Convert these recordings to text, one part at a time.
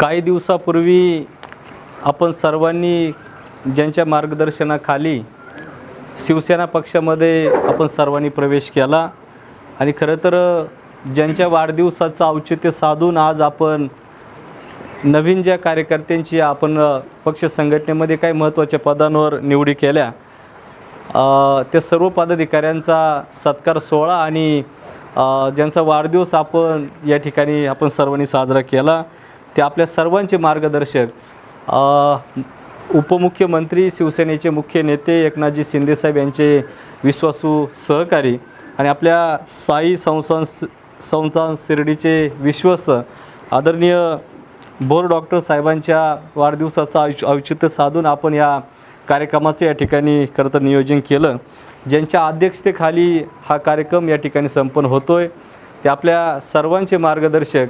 काही दिवसापूर्वी आपण सर्वांनी ज्यांच्या मार्गदर्शनाखाली शिवसेना पक्षामध्ये आपण सर्वांनी प्रवेश केला. आणि खरं तर ज्यांच्या वाढदिवसाचं औचित्य साधून आज आपण नवीन ज्या कार्यकर्त्यांची आपण पक्ष संघटनेमध्ये काही महत्त्वाच्या पदांवर निवडी केल्या. त्या सर्व पदाधिकाऱ्यांचा सत्कार सोहळा आणि ज्यांचा वाढदिवस आपण या ठिकाणी आपण सर्वांनी साजरा केला. ते आपल्या सर्वांचे मार्गदर्शक उपमुख्यमंत्री शिवसेनेचे मुख्य नेते एकनाथजी शिंदेसाहेब यांचे विश्वासू सहकारी आणि आपल्या साई संस्थान संस्थान शिर्डीचे विश्वस्त आदरणीय बोर डॉक्टर साहेबांच्या वाढदिवसाचं औच औचित्य साधून आपण या कार्यक्रमाचं या ठिकाणी खरं तर नियोजन केलं. ज्यांच्या अध्यक्षतेखाली हा कार्यक्रम या ठिकाणी संपन्न होतो आहे ते आपल्या सर्वांचे मार्गदर्शक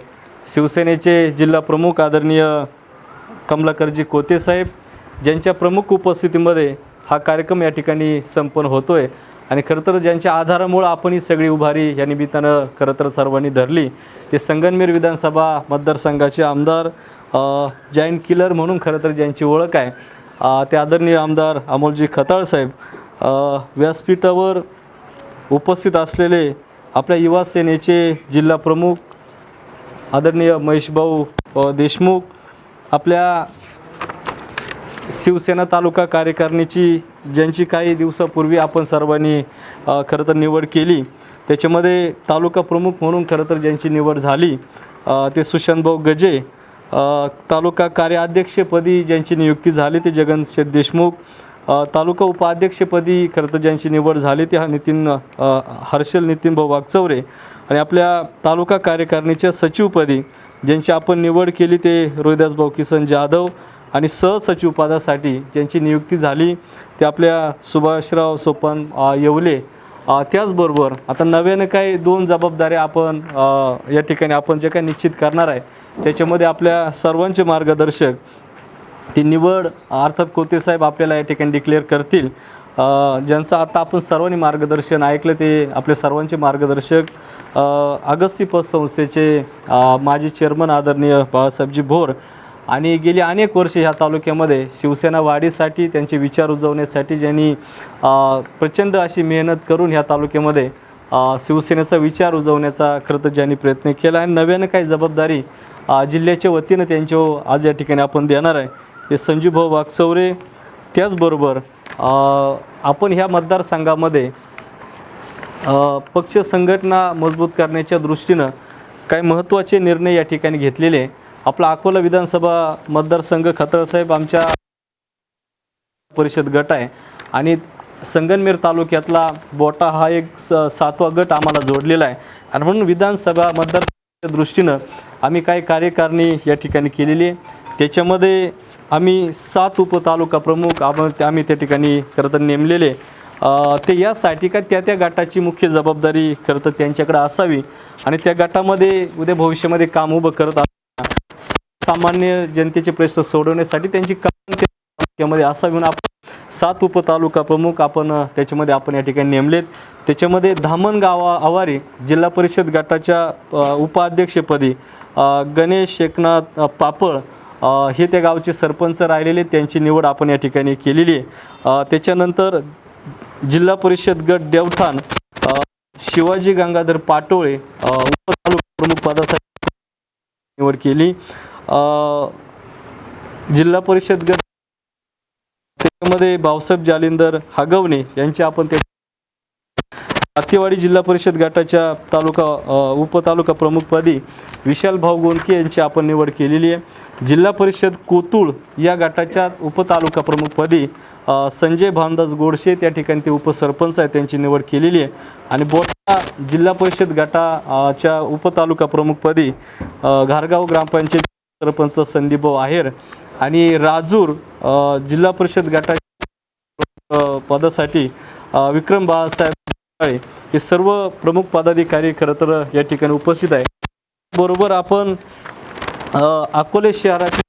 शिवसेनेचे जिल्हा प्रमुख आदरणीय कमलाकरजी कोते साहेब ज्यांच्या प्रमुख उपस्थितीमध्ये हा कार्यक्रम या ठिकाणी संपन्न होतो आहे आणि खरं तर ज्यांच्या आधारामुळं आपण ही सगळी उभारी या निमित्तानं खरं तर सर्वांनी धरली ते संगनमेर विधानसभा मतदारसंघाचे आमदार जॉईंट किलर म्हणून खरं तर ज्यांची ओळख आहे ते आदरणीय आमदार अमोलजी खताळ साहेब व्यासपीठावर उपस्थित असलेले आपल्या युवा सेनेचे जिल्हा प्रमुख आदरणीय महेशभाऊ देशमुख आपल्या शिवसेना तालुका कार्यकारिणीची ज्यांची काही दिवसापूर्वी आपण सर्वांनी खरं तर निवड केली त्याच्यामध्ये तालुका प्रमुख म्हणून खरं तर ज्यांची निवड झाली ते सुशांतभाऊ गजे तालुका कार्याध्यक्षपदी ज्यांची नियुक्ती झाली ते जगन शेठ देशमुख तालुका उपाध्यक्षपदी खरं तर ज्यांची निवड झाली ते हा नितीन हर्षल हर्षल नितीनभाऊ वागचौरे आणि आपल्या तालुका कार्यकारिणीच्या सचिवपदी ज्यांची आपण निवड केली ते रोहिदासभाऊ किसन जाधव आणि सहसचिवपदासाठी ज्यांची नियुक्ती झाली ते आपल्या सुभाषराव सोपन येवले. त्याचबरोबर आता नव्यानं काही दोन जबाबदाऱ्या आपण या ठिकाणी आपण जे काही निश्चित करणार आहे त्याच्यामध्ये आपल्या सर्वांचे मार्गदर्शक ती निवड अर्थात कोते साहेब आपल्याला या ठिकाणी डिक्लेअर करतील. ज्यांचं आता आपण सर्वांनी मार्गदर्शन ऐकलं ते आपले सर्वांचे मार्गदर्शक. अगस्ती पतसंस्थेचे संस्थेचे माजी चेअरमन आदरणीय बाळासाहेबजी भोर आणि गेली अनेक वर्ष ह्या तालुक्यामध्ये शिवसेना वाढीसाठी त्यांचे विचार उजवण्यासाठी ज्यांनी प्रचंड अशी मेहनत करून ह्या तालुक्यामध्ये शिवसेनेचा विचार उजवण्याचा खरं तर ज्यांनी प्रयत्न केला आणि नव्यानं काही जबाबदारी जिल्ह्याच्या वतीनं त्यांच्या आज या ठिकाणी आपण देणार आहे. हे संजूभाऊ वागचौरे त्याचबरोबर आपण ह्या मतदारसंघामध्ये पक्ष संघटना मजबूत करण्याच्या दृष्टीनं काही महत्त्वाचे निर्णय या ठिकाणी घेतलेले. आपला अकोला विधानसभा मतदारसंघ खतळसाहेब आमच्या परिषद गट आहे आणि संगनमेर तालुक्यातला बोटा हा एक स सातवा गट आम्हाला जोडलेला आहे. आणि म्हणून विधानसभा मतदारसंघाच्या दृष्टीनं आम्ही काही कार्यकारिणी या ठिकाणी केलेली आहे. त्याच्यामध्ये आम्ही सात उपतालुका प्रमुख आपण ते- आम्ही त्या ठिकाणी खरं तर नेमलेले. ते यासाठी का त्या त्या गटाची मुख्य जबाबदारी खरं तर त्यांच्याकडे असावी आणि त्या गटामध्ये उद्या भविष्यामध्ये काम उभं करत असताना सामान्य जनतेचे प्रश्न सोडवण्यासाठी त्यांची काम त्यामध्ये असावी म्हणून आपण सात उपतालुका प्रमुख आपण त्याच्यामध्ये आपण या ठिकाणी नेमलेत. त्याच्यामध्ये धामण गावा आवारी जिल्हा परिषद गटाच्या उपाध्यक्षपदी गणेश एकनाथ पापळ हे त्या गावचे सरपंच राहिलेले त्यांची निवड आपण या ठिकाणी केलेली आहे. त्याच्यानंतर जिल्हा परिषद गट देवठाण शिवाजी गंगाधर पाटोळे उपतालुका प्रमुख पदासाठी निवड केली. जिल्हा परिषद गट त्याच्यामध्ये भाऊसाहेब जालिंदर हगवणे यांचे आपण ते आकेवाडी जिल्हा परिषद गटाच्या तालुका उपतालुका प्रमुखपदी विशाल भाऊ गोंदके यांची आपण निवड केलेली आहे. जिल्हा परिषद कोतुळ या गटाच्या उपतालुका प्रमुखपदी संजय भामदास गोडशे त्या ठिकाणी ते उपसरपंच आहेत त्यांची निवड केलेली आहे. आणि बोटा जिल्हा परिषद गटाच्या उपतालुका प्रमुखपदी घारगाव ग्रामपंचायत सरपंच संदीपभाऊ आहेर आणि राजूर जिल्हा परिषद गटाच्या पदासाठी विक्रम बाळासाहेब हे सर्व प्रमुख पदाधिकारी खरं तर या ठिकाणी उपस्थित आहे बरोबर आपण अकोले शहरातील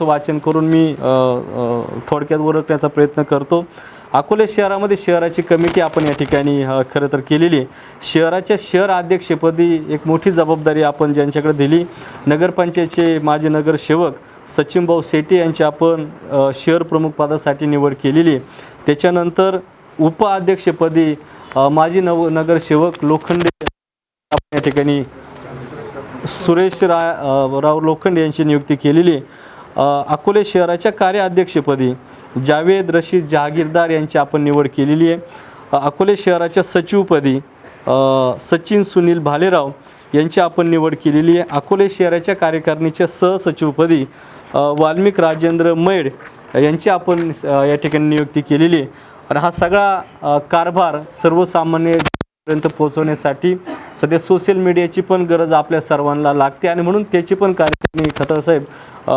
वाचन करून मी थोडक्यात ओळखण्याचा प्रयत्न करतो. अकोले शहरामध्ये शहराची कमिटी आपण या ठिकाणी खरं तर केलेली आहे. शहराच्या शहर अध्यक्षपदी एक मोठी जबाबदारी आपण ज्यांच्याकडे दिली नगरपंचायतचे माजी नगरसेवक सचिनभाऊ शेटे यांची आपण शहर प्रमुख पदासाठी निवड केलेली आहे. त्याच्यानंतर उपअध्यक्षपदी माजी नव नगरसेवक लोखंडे आपण या ठिकाणी सुरेश रा राव लोखंडे यांची नियुक्ती केलेली आहे. अकोले शहराच्या कार्याध्यक्षपदी जावेद रशीद जहागीरदार यांची आपण निवड केलेली आहे. अकोले शहराच्या सचिवपदी सचिन सुनील भालेराव यांची आपण निवड केलेली आहे. अकोले शहराच्या कार्यकारिणीच्या सहसचिवपदी वाल्मिक राजेंद्र मैड यांची आपण या ठिकाणी नियुक्ती केलेली आहे. आणि हा सगळा कारभार सर्वसामान्यपर्यंत पोहोचवण्यासाठी सध्या सोशल मीडियाची पण गरज आपल्या सर्वांना लागते आणि म्हणून त्याची पण कार्यक्रम खतर साहेब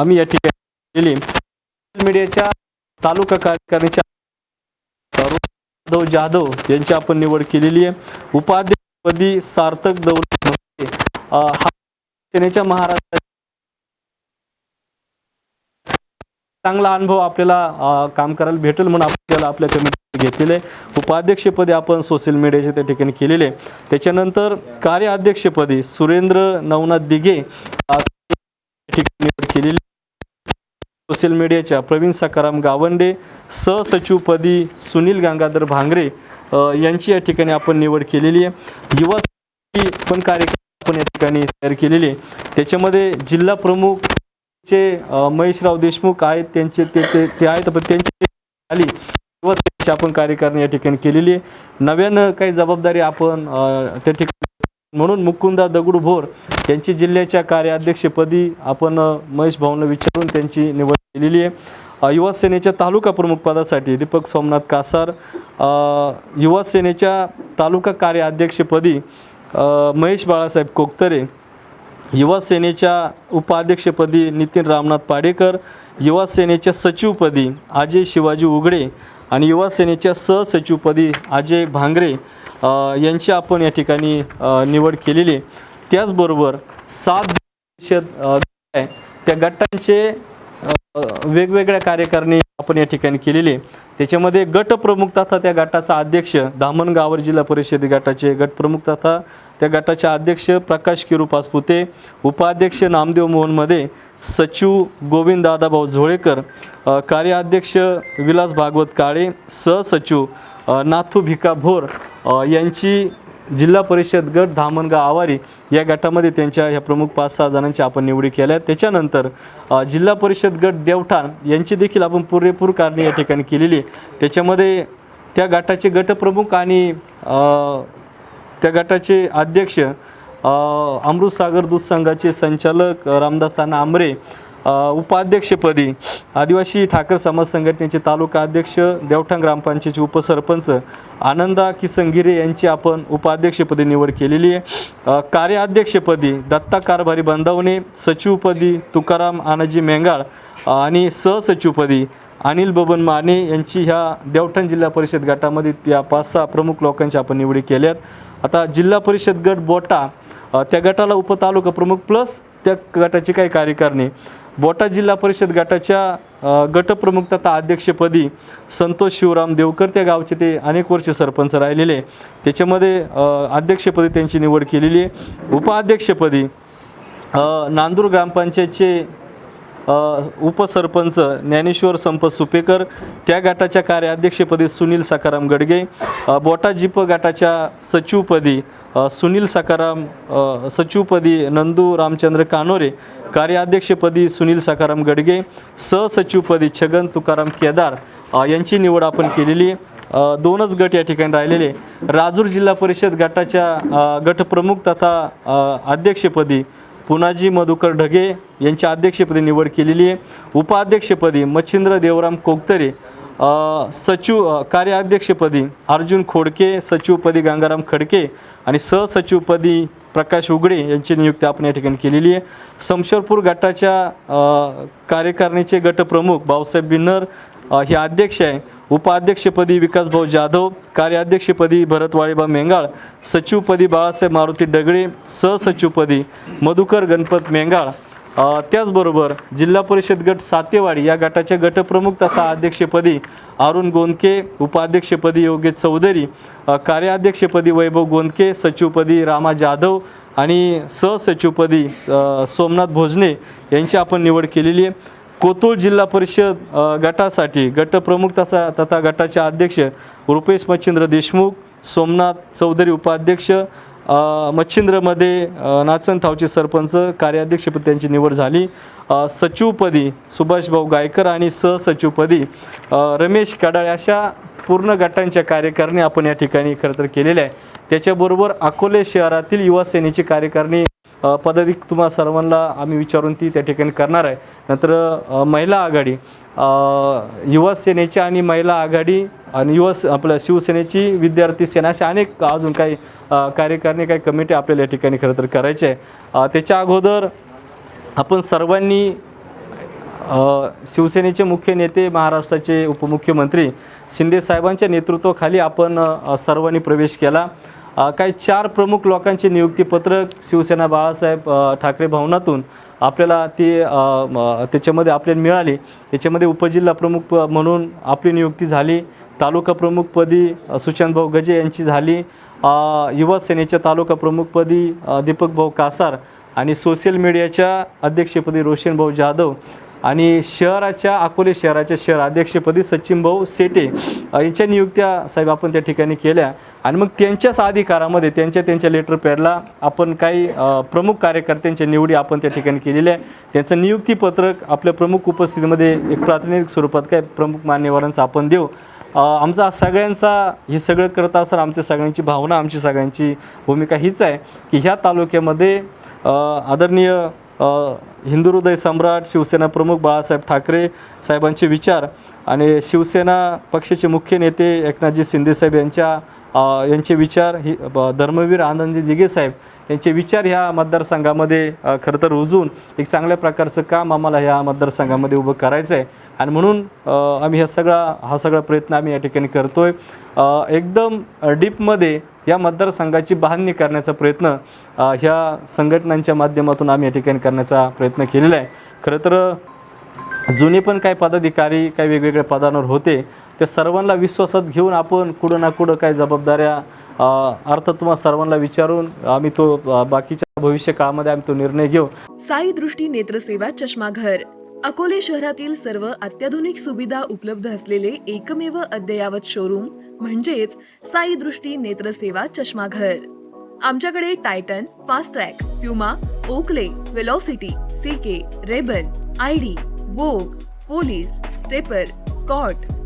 आम्ही या ठिकाणी केली सोशल मीडियाच्या तालुका कार्यकारिणीच्या जाधव जाधव यांची आपण निवड केलेली आहे. उपाध्यक्षपदी सार्थक दौलत हा सेनेच्या महाराष्ट्र चांगला अनुभव आपल्याला काम करायला भेटेल म्हणून आपल्याला आपल्या कमिटी घेतलेलं आहे. उपाध्यक्षपदी आपण सोशल मीडियाचे त्या ठिकाणी केलेले आहे. त्याच्यानंतर कार्याध्यक्षपदी सुरेंद्र नवनाथ दिघे निवड केलेली सोशल मीडियाच्या प्रवीण सकाराम गावंडे सहसचिवपदी सुनील गंगाधर भांगरे यांची या ठिकाणी आपण निवड केलेली आहे. युवा पण कार्यक्रम आपण या ठिकाणी तयार केलेली आहे. त्याच्यामध्ये जिल्हा प्रमुख चे महेशराव देशमुख आहेत त्यांचे ते ते ते आहेत पण त्यांची आली युवा सेनेची आपण कार्यकारणी या ठिकाणी केलेली आहे. नव्यानं काही जबाबदारी आपण त्या ठिकाणी म्हणून मुकुंदा दगडू भोर यांची जिल्ह्याच्या कार्याध्यक्षपदी आपण महेश भाऊंना विचारून त्यांची निवड केलेली आहे. युवासेनेच्या तालुका प्रमुख पदासाठी दीपक सोमनाथ कासार युवासेनेच्या तालुका कार्याध्यक्षपदी महेश बाळासाहेब कोकतरे युवा सेनेच्या उपाध्यक्षपदी नितीन रामनाथ पाडेकर युवा सेनेच्या सचिवपदी अजय शिवाजी उघडे आणि युवा सेनेच्या सहसचिवपदी अजय भांगरे यांची आपण या ठिकाणी निवड केलेली आहे. त्याचबरोबर सात परिषद आहे. त्या गटांचे वेगवेगळ्या कार्यकारणी आपण या ठिकाणी केलेली आहे. त्याच्यामध्ये गटप्रमुख तथा त्या गटाचा अध्यक्ष धामणगावर जिल्हा परिषद गटाचे गटप्रमुख तथा त्या गटाचे अध्यक्ष प्रकाश किरू पासपुते उपाध्यक्ष नामदेव मोहनमध्ये सचिव गोविंद दादाभाऊ झोळेकर कार्याध्यक्ष विलास भागवत काळे सहसचिव नाथू भिका भोर यांची जिल्हा परिषद गट धामणगाव आवारी या गटामध्ये त्यांच्या ह्या प्रमुख पाच सहा जणांच्या आपण निवडी केल्या. त्याच्यानंतर जिल्हा परिषद गट देवठाण यांची देखील आपण पुरेपूर कारणे या ठिकाणी केलेली आहे. त्याच्यामध्ये त्या गटाचे गटप्रमुख आणि त्या गटाचे अध्यक्ष अमृतसागर दूध संघाचे संचालक अ, रामदासाना आमरे उपाध्यक्षपदी आदिवासी ठाकर समाज संघटनेचे तालुका अध्यक्ष देवठाण ग्रामपंचायतीचे उपसरपंच आनंदा किसंगिरे यांची आपण उपाध्यक्षपदी निवड केलेली आहे. कार्याध्यक्षपदी दत्ता कारभारी बंधावणे सचिवपदी तुकाराम आनाजी मेंगाळ आणि सहसचिवपदी अनिल बबन माने यांची ह्या देवठाण जिल्हा परिषद गटामध्ये या पाच सहा प्रमुख लोकांची आपण निवडी केल्यात. आता जिल्हा परिषद गट बोटा त्या गटाला उपतालुका प्रमुख प्लस त्या गटाची काही कार्यकारणी. बोटा जिल्हा परिषद गटाच्या गटप्रमुख तथा अध्यक्षपदी संतोष शिवराम देवकर त्या गावचे ते अनेक वर्ष सरपंच राहिलेले. त्याच्यामध्ये अध्यक्षपदी त्यांची निवड केलेली आहे. उपाध्यक्षपदी नांदूर ग्रामपंचायतचे उपसरपंच ज्ञानेश्वर संप सुपेकर त्या गटाच्या कार्याध्यक्षपदी सुनील सकाराम गडगे बोटाजीप बोटा जिप गटाच्या सचिवपदी सुनील सकाराम सचिवपदी नंदू रामचंद्र कानोरे कार्याध्यक्षपदी सुनील सकाराम गडगे सहसचिवपदी छगन तुकाराम केदार यांची निवड आपण केलेली. दोनच गट या ठिकाणी राहिलेले. राजूर जिल्हा परिषद गटाच्या गटप्रमुख तथा अध्यक्षपदी पुनाजी मधुकर ढगे यांच्या अध्यक्षपदी निवड केलेली आहे. उपाध्यक्षपदी मच्छिंद्र देवराम कोकतरे सचिव कार्याध्यक्षपदी अर्जुन खोडके सचिवपदी गंगाराम खडके आणि सहसचिवपदी प्रकाश उगडे यांची नियुक्ती आपण या ठिकाणी केलेली आहे. समशरपूर गटाच्या कार्यकारिणीचे गटप्रमुख भाऊसाहेब बिन्नर हे अध्यक्ष आहे. उपाध्यक्षपदी विकासभाऊ जाधव कार्याध्यक्षपदी भरत वाळीबा मेंगाळ सचिवपदी बाळासाहेब मारुती डगळे सहसचिवपदी मधुकर गणपत मेंगाळ. त्याचबरोबर जिल्हा परिषद गट सातेवाडी या गटाच्या गटप्रमुख तथा अध्यक्षपदी अरुण गोंदके उपाध्यक्षपदी योगेश चौधरी कार्याध्यक्षपदी वैभव गोंदके सचिवपदी रामा जाधव आणि सहसचिवपदी सोमनाथ भोजने यांची आपण निवड केलेली आहे. कोतुळ जिल्हा परिषद गटासाठी गटप्रमुख तसा तथा गटाचे अध्यक्ष रुपेश मच्छिंद्र देशमुख सोमनाथ चौधरी उपाध्यक्ष मच्छिंद्रमध्ये नाचनठावचे नाचन ठावचे सरपंच कार्याध्यक्षपदी त्यांची निवड झाली. सचिवपदी सुभाषभाऊ गायकर आणि सहसचिवपदी रमेश कडाळ अशा पूर्ण गटांच्या कार्यकारणी आपण या ठिकाणी खरं तर केलेल्या आहे त्याच्याबरोबर अकोले शहरातील युवा सेनेची पदाधिक तुम्हा सर्वांना आम्ही विचारून ती त्या ठिकाणी करणार आहे. नंतर महिला आघाडी. युवा सेनेची आणि महिला आघाडी आणि युवा आपल्या शिवसेनेची विद्यार्थी सेना अशा अनेक अजून काही कार्यकारणी काही कमिटी आपल्याला या ठिकाणी खरं तर करायचे आहे. त्याच्या अगोदर आपण सर्वांनी शिवसेनेचे मुख्य नेते महाराष्ट्राचे उपमुख्यमंत्री शिंदे साहेबांच्या नेतृत्वाखाली आपण सर्वांनी प्रवेश केला. काही चार प्रमुख लोकांचे नियुक्तीपत्रक शिवसेना बाळासाहेब ठाकरे भवनातून आपल्याला ती त्याच्यामध्ये आपल्याला मिळाली. त्याच्यामध्ये उपजिल्हा प्रमुख म्हणून आपली नियुक्ती झाली. तालुका प्रमुखपदी सुशांत सुशांतभाऊ गजे यांची झाली. युवा सेनेच्या तालुका प्रमुखपदी दीपक भाऊ कासार आणि सोशल मीडियाच्या अध्यक्षपदी रोशन भाऊ जाधव आणि शहराच्या अकोले शहराच्या शहर अध्यक्षपदी सचिन भाऊ सेटे यांच्या नियुक्त्या साहेब आपण त्या ठिकाणी केल्या. आणि मग त्यांच्याच अधिकारामध्ये त्यांच्या त्यांच्या लेटर पॅडला आपण काही प्रमुख कार्यकर्त्यांच्या निवडी आपण त्या ठिकाणी केलेल्या आहे त्यांचं नियुक्तीपत्रक आपल्या प्रमुख उपस्थितीमध्ये एक प्रातिनिधिक स्वरूपात काय प्रमुख मान्यवरांचं आपण देऊ. आमचा सगळ्यांचा हे सगळं करत असताना आमच्या सगळ्यांची भावना आमची सगळ्यांची भूमिका हीच आहे की ह्या तालुक्यामध्ये आदरणीय हिंदू हृदय सम्राट शिवसेना प्रमुख बाळासाहेब ठाकरे साहेबांचे विचार आणि शिवसेना पक्षाचे मुख्य नेते एकनाथजी शिंदेसाहेब यांच्या यांचे विचार ही ब- धर्मवीर आनंदजी दिघे साहेब यांचे विचार ह्या मतदारसंघामध्ये खरं तर रुजून एक चांगल्या प्रकारचं काम आम्हाला ह्या मतदारसंघामध्ये उभं करायचं आहे आणि म्हणून आम्ही हा सगळा हा सगळा प्रयत्न आम्ही या ठिकाणी करतो आहे एकदम डीपमध्ये या मतदारसंघाची बांधणी करण्याचा प्रयत्न ह्या संघटनांच्या माध्यमातून आम्ही या ठिकाणी करण्याचा प्रयत्न केलेला आहे. खरं तर जुने पण काही पदाधिकारी काही वेगवेगळ्या पदांवर होते. त्या सर्वांना विश्वासात घेऊन आपण कुठं ना कुठं काही जबाबदाऱ्या अर्थात तुम्हाला सर्वांना विचारून आम्ही तो बाकीच्या भविष्य काळामध्ये आम्ही तो निर्णय घेऊ. साई दृष्टी नेत्रसेवा चष्माघर. अकोले शहरातील सर्व अत्याधुनिक सुविधा उपलब्ध असलेले एकमेव अद्ययावत शोरूम म्हणजेच साई दृष्टी नेत्रसेवा चष्माघर. आमच्याकडे Titan Fastrack Puma Oakley Velocity CK Ray Ban ID Vogue Police Stepper Scott